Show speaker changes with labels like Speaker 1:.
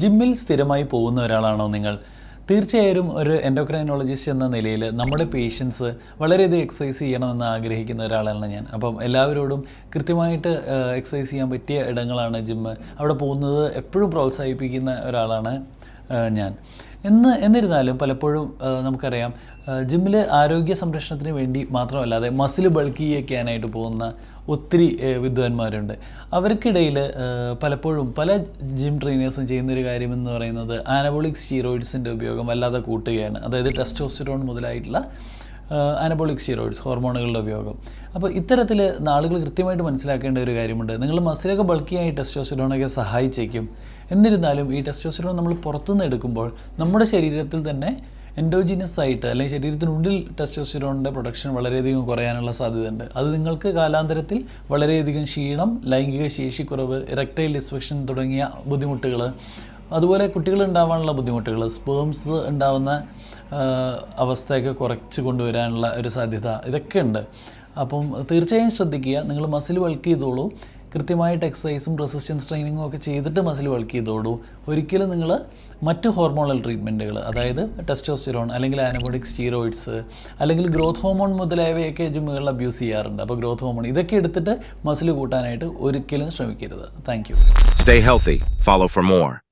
Speaker 1: ജിമ്മിൽ സ്ഥിരമായി പോകുന്ന ഒരാളാണോ നിങ്ങൾ? തീർച്ചയായും ഒരു എൻഡോക്രൈനോളജിസ്റ്റ് എന്ന നിലയിൽ നമ്മുടെ പേഷ്യൻസ് വളരെയധികം എക്സസൈസ് ചെയ്യണമെന്ന് ആഗ്രഹിക്കുന്ന ഒരാളാണ് ഞാൻ. അപ്പം എല്ലാവരോടും കൃത്യമായിട്ട് എക്സസൈസ് ചെയ്യാൻ പറ്റിയ ഇടങ്ങളാണ് ജിമ്മ് അവിടെ പോകുന്നത് എപ്പോഴും പ്രോത്സാഹിപ്പിക്കുന്ന ഒരാളാണ് ഞാൻ. എന്ന് എന്നിരുന്നാലും പലപ്പോഴും നമുക്കറിയാം ജിമ്മിൽ ആരോഗ്യ സംരക്ഷണത്തിന് വേണ്ടി മാത്രമല്ലാതെ മസിൽ ബൾക്കി ചെയ്യാനായിട്ട് പോകുന്ന ഒത്തിരി വിദ്വാൻമാരുണ്ട്. അവർക്കിടയിൽ പലപ്പോഴും പല ജിം ട്രെയിനേഴ്സും ചെയ്യുന്നൊരു കാര്യം എന്ന് പറയുന്നത് ആനബോളിക് സ്റ്റീറോയിഡ്സിന്റെ ഉപയോഗം വല്ലാതെ കൂട്ടുകയാണ്. അതായത് ടെസ്റ്റോസ്റ്ററോൺ മുതലായിട്ടുള്ള ആനബോളിക് സ്റ്റീറോയിഡ്സ് ഹോർമോണുകളുടെ ഉപയോഗം. അപ്പോൾ ഇത്തരത്തിൽ ആളുകൾ കൃത്യമായിട്ട് മനസ്സിലാക്കേണ്ട ഒരു കാര്യമുണ്ട്. നിങ്ങൾ മസിലൊക്കെ ബൾക്കിയായി ടെസ്റ്റോസ്റ്റിറോണൊക്കെ സഹായിച്ചേക്കും. എന്നിരുന്നാലും ഈ ടെസ്റ്റോസ്റ്ററോൺ നമ്മൾ പുറത്തുനിന്ന് എടുക്കുമ്പോൾ നമ്മുടെ ശരീരത്തിൽ തന്നെ എൻഡോജിനസ് ആയിട്ട് അല്ലെങ്കിൽ ശരീരത്തിനുള്ളിൽ ടെസ്റ്റോസ്റ്റിറോണിന്റെ പ്രൊഡക്ഷൻ വളരെയധികം കുറയാനുള്ള സാധ്യതയുണ്ട്. അത് നിങ്ങൾക്ക് കാലാന്തരത്തിൽ വളരെയധികം ക്ഷീണം ലൈംഗിക ശേഷിക്കുറവ് ഇറക്ടൈൽ ഡിസ്ഫെക്ഷൻ തുടങ്ങിയ ബുദ്ധിമുട്ടുകൾ അതുപോലെ കുട്ടികൾ ഉണ്ടാവാനുള്ള ബുദ്ധിമുട്ടുകൾ സ്പേംസ് ഉണ്ടാവുന്ന അവസ്ഥയൊക്കെ കുറച്ച് കൊണ്ടുവരാനുള്ള ഒരു സാധ്യത ഇതൊക്കെ ഉണ്ട്. അപ്പം തീർച്ചയായും ശ്രദ്ധിക്കുക നിങ്ങൾ മസിൽ വർക്ക് ചെയ്തോളൂ. കൃത്യമായിട്ട് എക്സസൈസും റെസിസ്റ്റൻസ് ട്രെയിനിങ്ങും ഒക്കെ ചെയ്തിട്ട് മസിൽ വർക്ക് ചെയ്തോളൂ. ഒരിക്കലും നിങ്ങൾ മറ്റ് ഹോർമോണൽ ട്രീറ്റ്മെന്റുകൾ അതായത് ടെസ്റ്റോസ്റ്റിറോൺ അല്ലെങ്കിൽ ആനബോട്ടിക് സ്റ്റീറോയിഡ്സ് അല്ലെങ്കിൽ ഗ്രോത്ത് ഹോർമോൺ മുതലായവയൊക്കെ ജിമ്മുകളിൽ അബ്യൂസ് ചെയ്യാറുണ്ട്. അപ്പോൾ ഗ്രോത്ത് ഹോർമോൺ ഇതൊക്കെ എടുത്തിട്ട് മസിൽ കൂട്ടാനായിട്ട് ഒരിക്കലും ശ്രമിക്കരുത്. Thank
Speaker 2: stay healthy follow for more.